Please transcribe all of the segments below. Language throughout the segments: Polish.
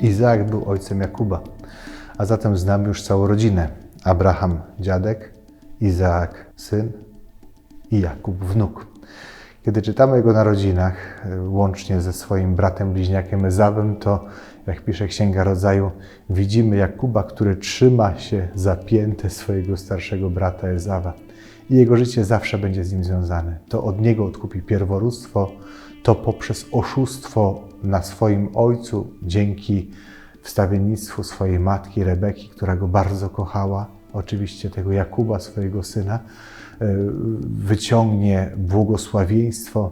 Izaak był ojcem Jakuba, a zatem znamy już całą rodzinę. Abraham dziadek, Izaak syn i Jakub wnuk. Kiedy czytamy o jego narodzinach, y, łącznie ze swoim bratem bliźniakiem Ezawem, to jak pisze Księga Rodzaju, widzimy Jakuba, który trzyma się za piętę swojego starszego brata Ezawa. I jego życie zawsze będzie z nim związane. To od niego odkupi pierworództwo, to poprzez oszustwo na swoim ojcu, dzięki wstawiennictwu swojej matki Rebeki, która go bardzo kochała, oczywiście tego Jakuba, swojego syna, y, wyciągnie błogosławieństwo.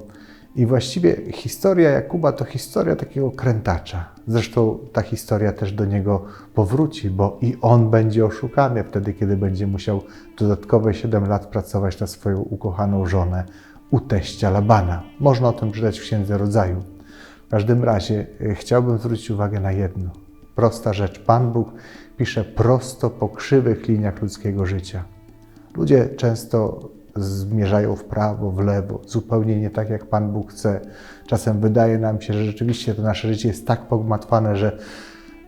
I właściwie historia Jakuba to historia takiego krętacza. Zresztą ta historia też do niego powróci, bo i on będzie oszukany wtedy, kiedy będzie musiał dodatkowe 7 lat pracować na swoją ukochaną żonę u teścia Labana. Można o tym czytać w Księdze Rodzaju. W każdym razie y, chciałbym zwrócić uwagę na jedno. Prosta rzecz. Pan Bóg pisze prosto po krzywych liniach ludzkiego życia. Ludzie często zmierzają w prawo, w lewo, zupełnie nie tak, jak Pan Bóg chce. Czasem wydaje nam się, że rzeczywiście to nasze życie jest tak pogmatwane, że,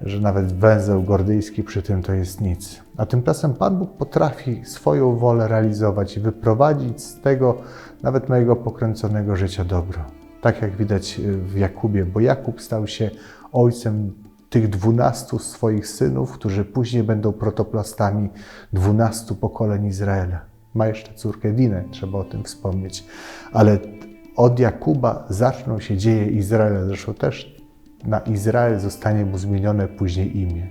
że nawet węzeł gordyjski przy tym to jest nic. A tymczasem Pan Bóg potrafi swoją wolę realizować i wyprowadzić z tego nawet mojego pokręconego życia dobro. Tak jak widać w Jakubie, bo Jakub stał się ojcem tych dwunastu swoich synów, którzy później będą protoplastami dwunastu pokoleń Izraela. Ma jeszcze córkę Dinę, trzeba o tym wspomnieć. Ale od Jakuba zaczną się dzieje Izraela. Zresztą też na Izrael zostanie mu zmienione później imię.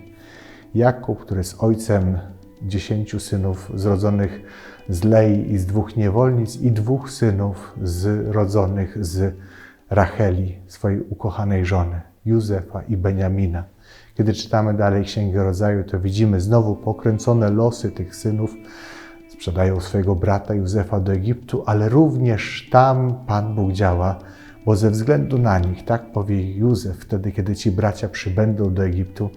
Jakub, który jest ojcem dziesięciu synów zrodzonych z Lei i z dwóch niewolnic i dwóch synów zrodzonych z Racheli, swojej ukochanej żony, Józefa i Beniamina. Kiedy czytamy dalej Księgę Rodzaju, to widzimy znowu pokręcone losy tych synów. Sprzedają swojego brata Józefa do Egiptu, ale również tam Pan Bóg działa, bo ze względu na nich, tak powie Józef, wtedy kiedy ci bracia przybędą do Egiptu,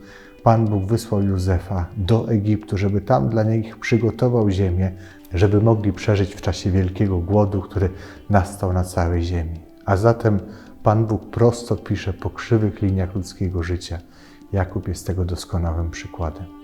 Pan Bóg wysłał Józefa do Egiptu, żeby tam dla nich przygotował ziemię, żeby mogli przeżyć w czasie wielkiego głodu, który nastał na całej ziemi. A zatem Pan Bóg prosto pisze po krzywych liniach ludzkiego życia. Jakub jest tego doskonałym przykładem.